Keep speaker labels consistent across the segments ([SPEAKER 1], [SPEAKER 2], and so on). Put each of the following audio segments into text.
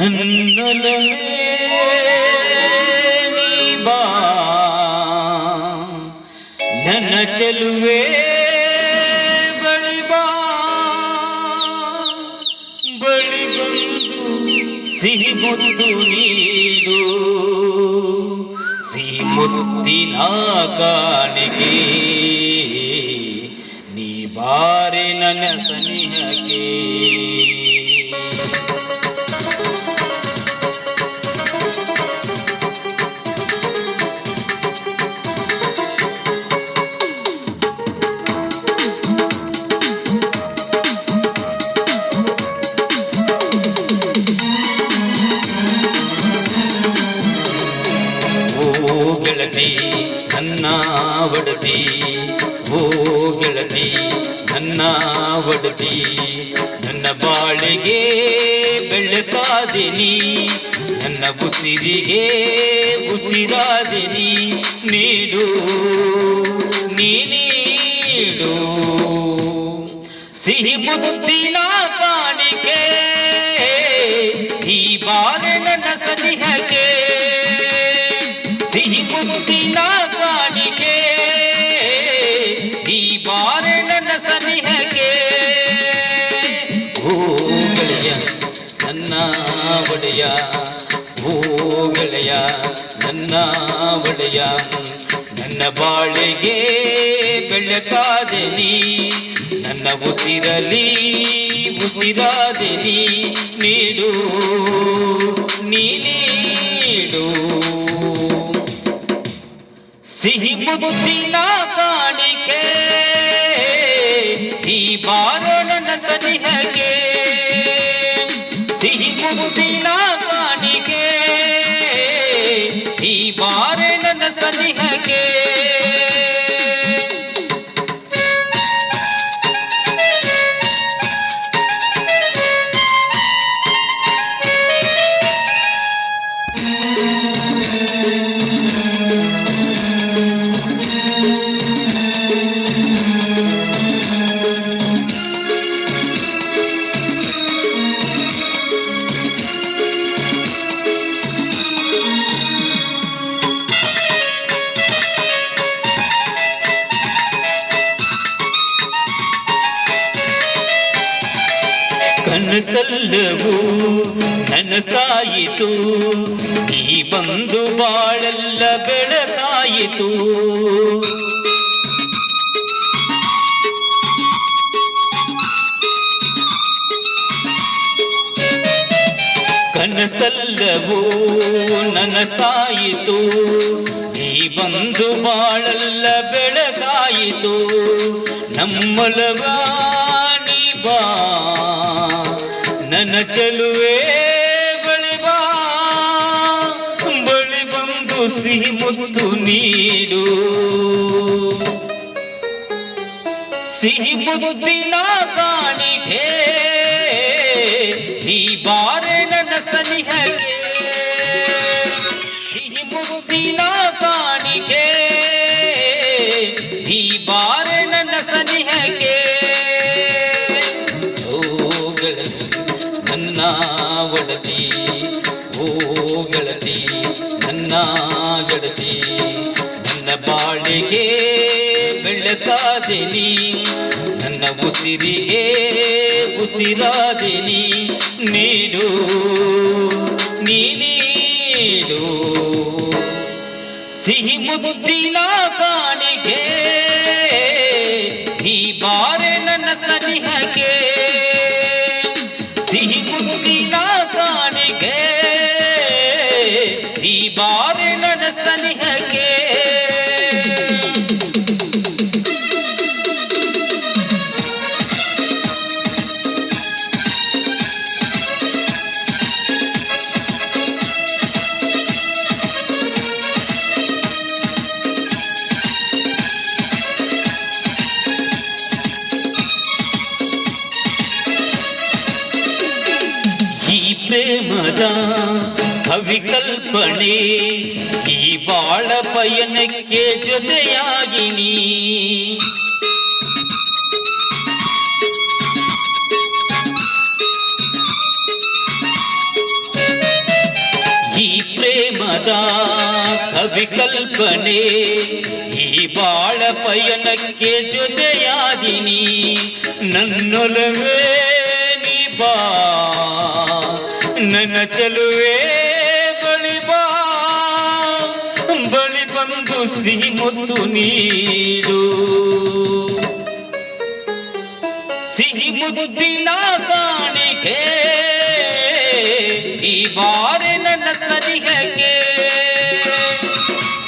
[SPEAKER 1] जंगल में नीबा न चलुए बड़बा बड़ी बंधु सिंह बुद्धु नीडू सी मुत्ति नाकानिगे नीबारे नन सनिहगे ಒಡತಿ, ಓ ಗೆಳತಿ, ನನ್ನ ಒಡತಿ, ನನ್ನ ಬಾಳಿಗೆ ಬೆಳಕಾದಿನಿ ನನ್ನ ಉಸಿರಿಗೆ ಉಸಿರಾದಿನಿ ನೀಡು ನೀಡು. ಸಿಹಿ ಮುದ್ದಿನ ಕಾಣಿಕೆ, ಈ ಬಾರೆ ಒಡೆಯ ಓ ಗೆಳೆಯ ನನ್ನ ಒಡೆಯ, ನನ್ನ ಬಾಳಿಗೆ ಬೆಳಕಾದೆ ನೀ, ನನ್ನ ಉಸಿರಲಿ ಉಸಿರಾದೆ ನೀ ನೀಡು ನೀಡು. ಸಿಹಿ ಮುತ್ತಿನ ಕಾಣಿಕೆ, ಈ ಬಾರೋ ನನ್ನ ಸನಿಹಕ್ಕೆ ಸಿಹಿ ಮುತ್ತಿನ ಕನಸಲ್ಲವೂ ನನಸಾಯಿತು. ಈ ಬಂದು ಬಾಳೆಲ್ಲ ಬೆಳಕಾಯಿತು. ಕನಸಲ್ಲವೂ? ನನಸಾಯಿತು. ಈ ಬಂದು ಬಾಳಲ್ಲ ಬೆಳಕಾಯಿತು. ನಮ್ಮಲವ ನನ್ನ ಚೆಲುವೆ ಬಳಿ ಬಾ ಬಳಿ ಬಂದು ಸಿಹಿ ಮುತ್ತು ನೀಡು ಸಿಹಿ ಮುತ್ತಿನ ಕಾಣಿಕೆ ಈ ಬಾರೆ ನನ್ನ ಸನಿಹಗೆ ಸಿಹಿ ಮುತ್ತಿನ ಕಾಣಿಕೆ ಈ ಬಾರೆ ನನ್ನ ಗಡತಿ ನನ್ನ ಬಾಳಿಗೆ ಬೆಳಕಾದಿನಿ ನನ್ನ ಉಸಿರಿಗೆ ಉಸಿರಾದಿನಿ, ನೀಡು ನೀ ನೀಡು. ಸಿಹಿ ಮುದ್ದಿನ ಕಾಣಿಗೆ, ಈ ಬಾರೆ ಪಯನಕ್ಕೆ ಜೊತೆಯಾಗಿ ನೀ ಈ ಪ್ರೇಮದ ಕವಿಕಲ್ಪನೆ ಈ ಬಾಳ ಪಯನಕ್ಕೆ ಜೊತೆಯಾಗಿ ನೀ ನನ್ನೊಲವೇ ನೀ ಬಾ ನನ್ನ ಚಲುವೇ ಬಂದು ಸಿಹಿ ಮುತ್ತು ನೀಡು ಸಿಹಿ ಮುದ್ದಿನ ಕಾಣಿಕೆ ಈ ಬಾರಿ ನನ್ನ ಸನಿಹಕ್ಕೆ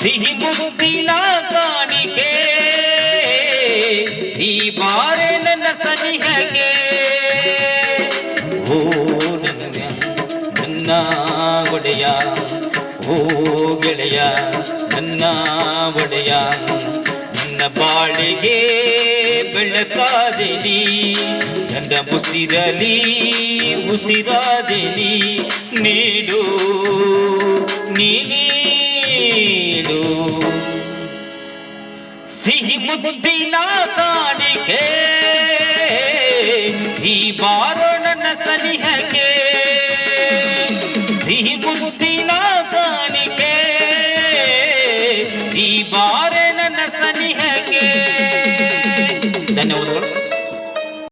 [SPEAKER 1] ಸಿಹಿ ಮುದ್ದಿನ ಕಾಣಿಕೆ ಈ ಬಾರಿ ನನ್ನ ಸನಿಹಕ್ಕೆ ಓ ನನ್ನ ನನ್ನ ಒಡೆಯ ಓ ಗೆಳೆಯ ಬೆಳಕಾದೆನಿ ನನ್ನ ಉಸಿರಲಿ ಉಸಿರಾದೆನಿ ನೀಡು ನೀಡು ಸಿಹಿ ಮುದ್ದಿನ